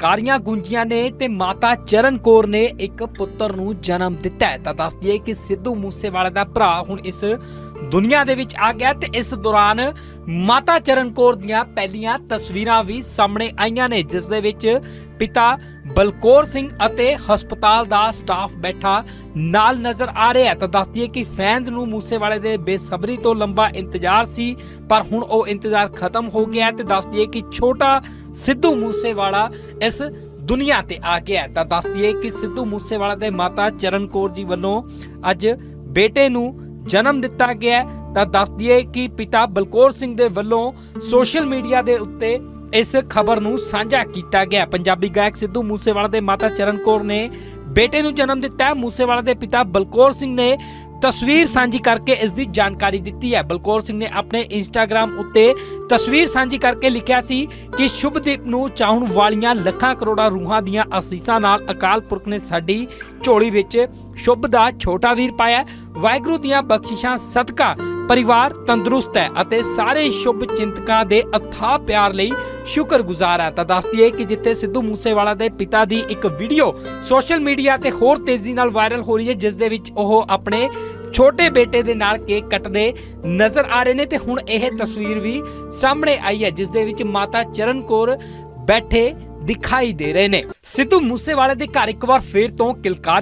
ਜੈਕਾਰੀਆਂ ਗੂੰਜੀਆਂ ਨੇ ਤੇ ਮਾਤਾ ਚਰਨ ਕੌਰ ਨੇ ਇੱਕ ਪੁੱਤਰ ਨੂੰ ਜਨਮ ਦਿੱਤਾ ਤਾਂ ਦੱਸ ਦਈਏ ਕਿ ਸਿੱਧੂ ਮੂਸੇਵਾਲੇ ਦਾ ਭਰਾ ਹੁਣ ਇਸ ਦੁਨੀਆ ਦੇ ਵਿੱਚ ਆ ਗਿਆ ਤੇ ਇਸ ਦੌਰਾਨ ਮਾਤਾ ਚਰਨ ਕੌਰ ਦੀਆਂ ਪਹਿਲੀਆਂ ਤਸਵੀਰਾਂ ਵੀ ਸਾਹਮਣੇ ਆਈਆਂ ਨੇ, ਜਿਸ ਦੇ ਵਿੱਚ ਪਿਤਾ ਬਲਕੌਰ ਸਿੰਘ ਅਤੇ ਹਸਪਤਾਲ ਦਾ ਸਟਾਫ ਬੈਠਾ ਨਾਲ ਨਜ਼ਰ ਆ ਰਿਹਾ ਹੈ। ਤਾਂ ਦੱਸ ਦਈਏ ਕਿ ਫੈਨਸ ਨੂੰ ਮੂਸੇਵਾਲੇ ਦੇ ਬੇਸਬਰੀ ਤੋਂ ਲੰਬਾ ਇੰਤਜ਼ਾਰ ਸੀ, ਪਰ ਹੁਣ ਉਹ ਇੰਤਜ਼ਾਰ ਖਤਮ ਹੋ ਗਿਆ ਤੇ ਦੱਸ ਦਈਏ ਕਿ ਛੋਟਾ ਸਿੱਧੂ ਮੂਸੇਵਾਲਾ ਇਸ ਦੁਨੀਆ ਤੇ ਆ ਗਿਆ ਤਾਂ ਦੱਸ ਦਈਏ ਕਿ ਸਿੱਧੂ ਮੂਸੇਵਾਲਾ ਦੇ ਮਾਤਾ ਚਰਨ ਕੌਰ ਜੀ ਵੱਲੋਂ ਅੱਜ ਬੇਟੇ ਨੂੰ ਜਨਮ ਦਿੱਤਾ ਗਿਆ ਤਾਂ ਦੱਸ ਦਈਏ ਕਿ ਪਿਤਾ ਬਲਕੌਰ ਸਿੰਘ ਦੇ ਵੱਲੋਂ ਸੋਸ਼ਲ ਮੀਡੀਆ ਦੇ ਉੱਤੇ ਇਸ ਖਬਰ ਨੂੰ ਸਾਂਝਾ ਕੀਤਾ ਗਿਆ ਪੰਜਾਬੀ ਗਾਇਕ ਸਿੱਧੂ ਮੂਸੇਵਾਲਾ ਦੇ ਮਾਤਾ ਚਰਨ ਕੌਰ ਨੇ ਬੇਟੇ ਨੂੰ ਜਨਮ ਦਿੱਤਾ ਮੂਸੇਵਾਲਾ ਦੇ ਪਿਤਾ ਬਲਕੌਰ ਸਿੰਘ ਨੇ ਤਸਵੀਰ ਸਾਂਝੀ ਕਰਕੇ ਇਸ ਦੀ ਜਾਣਕਾਰੀ ਦਿੱਤੀ ਹੈ। ਬਲਕੌਰ ਸਿੰਘ ਨੇ ਆਪਣੇ ਇੰਸਟਾਗ੍ਰam ਉੱਤੇ ਤਸਵੀਰ ਸਾਂਝੀ ਕਰਕੇ ਲਿਖਿਆ ਸੀ ਕਿ ਸ਼ੁਭਦੀਪ ਨੂੰ ਚਾਹਣ ਵਾਲੀਆਂ ਲੱਖਾਂ ਕਰੋੜਾਂ ਰੂਹਾਂ ਦੀਆਂ ਅਸੀਸਾਂ ਨਾਲ ਅਕਾਲ ਪੁਰਖ ਨੇ ਸਾਡੀ ਝੋਲੀ ਵਿੱਚ ਸ਼ੁਭ ਦਾ ਛੋਟਾ ਵੀਰ ਪਾਇਆ ਵਾਹਿਗੁਰੂ ਦੀਆਂ ਬਖਸ਼ਿਸ਼ਾਂ, ਸਦਕਾ ਪਰਿਵਾਰ ਤੰਦਰੁਸਤ ਹੈ ਅਤੇ ਸਾਰੇ ਸ਼ੁਭ ਚਿੰਤਕਾਂ ਦੇ ਅਥਾਹ ਪਿਆਰ ਲਈ ਸ਼ੁਕਰਗੁਜ਼ਾਰ ਹੈ। ਤਾਂ ਦੱਸ ਦਈਏ ਕਿ ਜਿੱਥੇ ਸਿੱਧੂ ਮੂਸੇਵਾਲਾ ਦੇ ਪਿਤਾ ਦੀ ਇੱਕ ਵੀਡੀਓ ਸੋਸ਼ਲ ਮੀਡੀਆ ਤੇ ਹੋਰ ਤੇਜ਼ੀ ਨਾਲ ਵਾਇਰਲ ਹੋ ਰਹੀ ਹੈ, ਜਿਸ ਦੇ ਵਿੱਚ ਉਹ ਆਪਣੇ ਛੋਟੇ ਬੇਟੇ ਦੇ ਨਾਲ ਕੇਕ ਕੱਟਦੇ ਨਜ਼ਰ ਆ ਰਹੇ ਨੇ ਤੇ ਹੁਣ ਇਹ ਤਸਵੀਰ ਵੀ ਸਾਹਮਣੇ ਆਈ ਹੈ, ਜਿਸ ਦੇ ਵਿੱਚ ਮਾਤਾ ਚਰਨ ਕੌਰ ਬੈਠੇ ਦਿਖਾਈ ਦੇ ਰਹੇ ਨੇ। ਸਿੱਧੂ ਮੂਸੇਵਾਲੇ ਦੇ ਘਰ ਇੱਕ ਵਾਰ ਫੇਰ ਤੋਂ ਕਿਲਕਾਰ